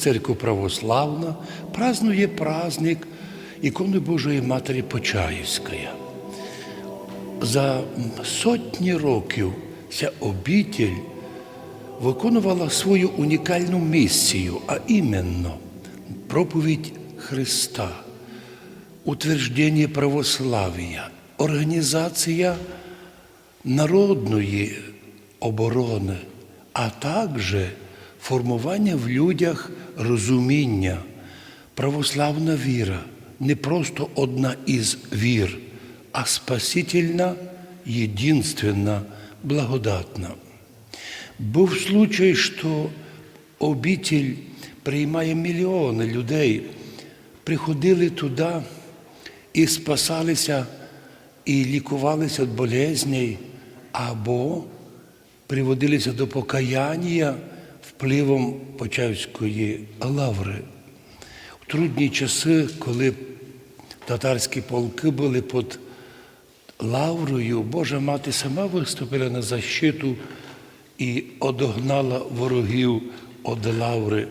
Церковь православна празднує праздник иконы Божої Матері Почаївської. За сотні років ця обітель виконувала свою унікальну місію, а іменно проповідь Христа, утвердження православ'я, організація народної оборони, а також формування в людях розуміння. Православна віра не просто одна із вір, а спасительна, єдинственна, благодатна. Був случай, що обитель приймає мільйони людей, приходили туди і спасалися, і лікувалися від болезней, або приводилися до покаяння впливом Почаївської лаври. У трудні часи, коли татарські полки були під лаврою, Божа мати сама виступила на защиту і одогнала ворогів від лаври.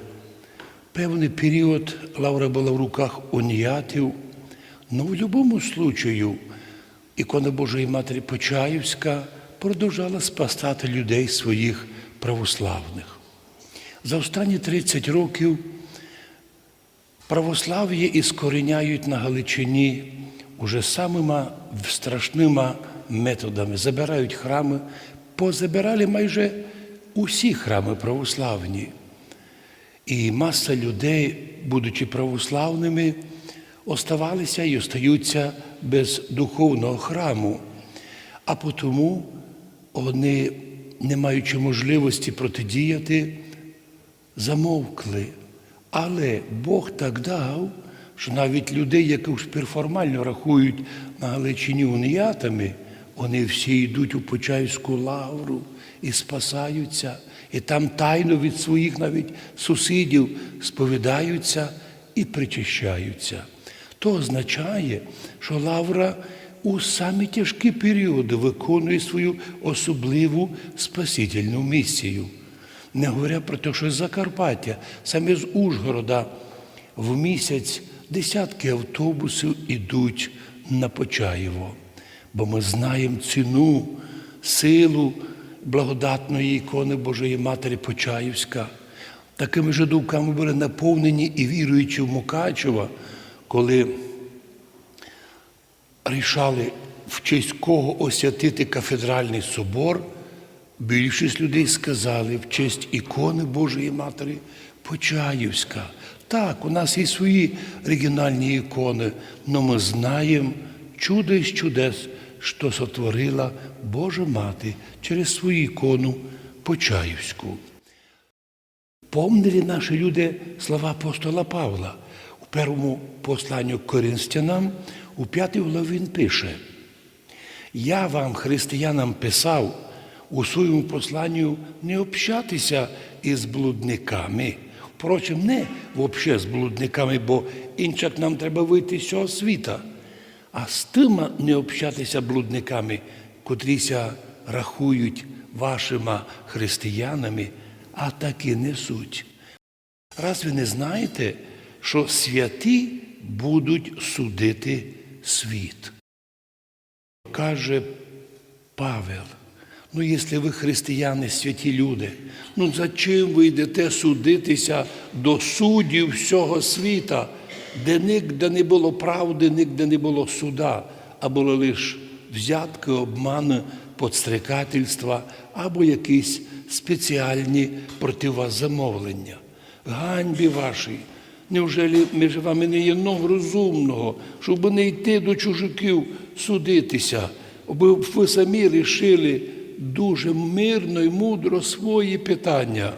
Певний період лавра була в руках уніятів, але в будь-якому случаю ікона Божої Матері Почаївська продовжала спасати людей своїх православних. За останні 30 років православ'я іскоріняють на Галичині уже самими страшними методами. Забирають храми, позабирали майже усі храми православні. І маса людей, будучи православними, оставалися і остаються без духовного храму, а тому вони, не маючи можливості протидіяти, замовкли. Але Бог так дав, що навіть людей, які ж формально рахують на Галичині уніятами, вони всі йдуть у Почаївську лавру і спасаються, і там тайно від своїх навіть сусідів сповідаються і причащаються. То означає, що лавра у самі тяжкі періоди виконує свою особливу спасительну місію. Не говоря про те, що з Закарпаття, саме з Ужгорода в місяць десятки автобусів ідуть на Почаєво, бо ми знаємо ціну, силу благодатної ікони Божої Матері Почаївська. Такими ж думками були наповнені і віруючи в Мукачева, коли рішали в честь кого освятити кафедральний собор. Більшість людей сказали в честь ікони Божої Матері Почаївська. Так, у нас є свої оригінальні ікони, але ми знаємо чудо із чудес, що сотворила Божа Мати через свою ікону Почаївську. Помнили наші люди слова апостола Павла. У першому посланню Коринстянам у п'ятій главі він пише: Я вам, християнам, писав у своєму посланню не общатися із блудниками. Впрочем, не взагалі з блудниками, бо іншак нам треба вийти з цього світа, а з тими не общатися блудниками, котріся рахують вашими християнами, а таки несуть. Раз ви не знаєте, що святі будуть судити світ. Каже Павел, ну якщо ви християни, святі люди, ну за чим ви йдете судитися до суддів всього світа, де ніде не було правди, ніде не було суда, а було лише взятки, обмани, подстрекательства або якісь спеціальні проти вас замовлення. Ганьбі вашій. Невже між вами не є много розумного, щоб не йти до чужиків судитися, аби ви самі рішили дуже мирно і мудро свої питання.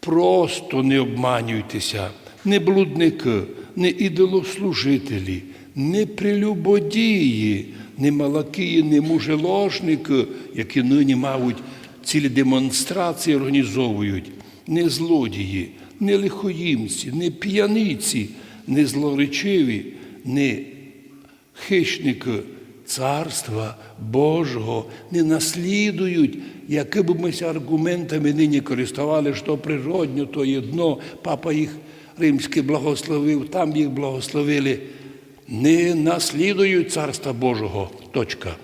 Просто не обманюйтеся, не блудники, не ідолослужителі, не прелюбодії, не малакії, не мужеложники, які нині, мабуть, цілі демонстрації організовують, не злодії, не лихоїмці, не п'яниці, не злоречиві, не хищники Царства Божого не наслідують, якими б ми аргументами нині користували, що природньо, то єдно, папа їх римський благословив, там їх благословили, не наслідують Царства Божого. Точка.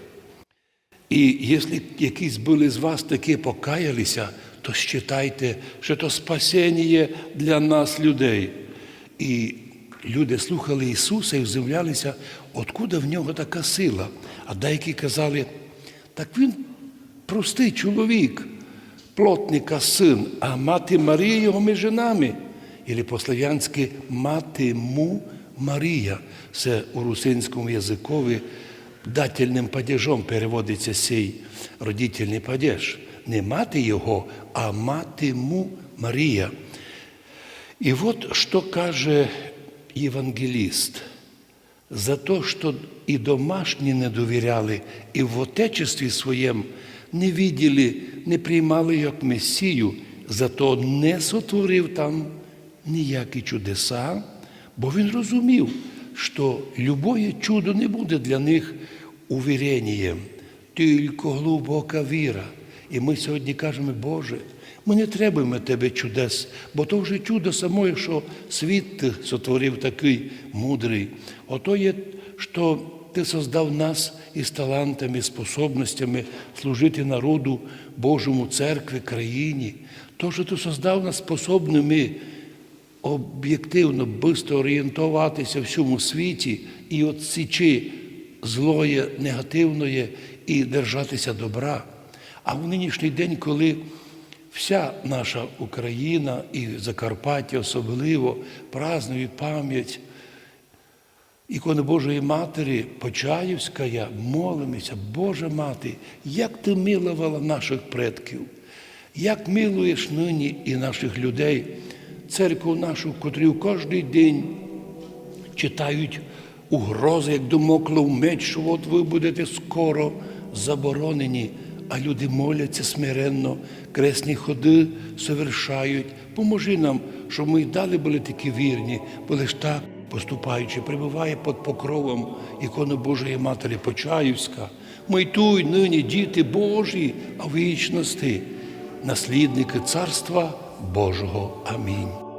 І якщо якісь були з вас такі покаялися, то считайте, що то спасіння для нас, людей. І люди слухали Ісуса і вдивлялися, откуда в нього така сила. А деякі казали, так він простий чоловік, плотника син, а мати Марія його між женами. Ілі по-слав'янськи мати му Марія. Це у русинському язикові дательним падежом переводиться сей родительний падеж. Не мати його, а мати му Марія. І от що каже євангеліст. За те, що і домашні не довіряли, і в отечестві своєму не виділи, не приймали як Месію, зато не сотворив там ніякі чудеса, бо він розумів, що любое чудо не буде для них увіренням, тільки глибока віра. І ми сьогодні кажемо, Боже, ми не требуємо Тебе чудес, бо то вже чудо само, що світ сотворив такий мудрий. Ото є, що ти создав нас із талантами, способностями служити народу Божому церкві, країні. То, що ти создав нас способними об'єктивно, швидко орієнтуватися в всьому світі і відсічи злоє, негативної і держатися добра. А в нинішній день, коли вся наша Україна і Закарпаття особливо празднують пам'ять ікони Божої Матері, Почаївська, молимося, Божа Мати, як ти милувала наших предків, як милуєш нині і наших людей, церкву нашу, котрі в кожний день читають угрози, як домоклов меч, що от ви будете скоро заборонені, а люди моляться смиренно, кресні ходи совершають. Поможи нам, щоб ми й далі були такі вірні, бо лиш так, поступаючи, прибуває під покровом ікони Божої Матері Почаївська. Ми й тут нині діти Божі, а вічності, наслідники Царства Божого. Амінь.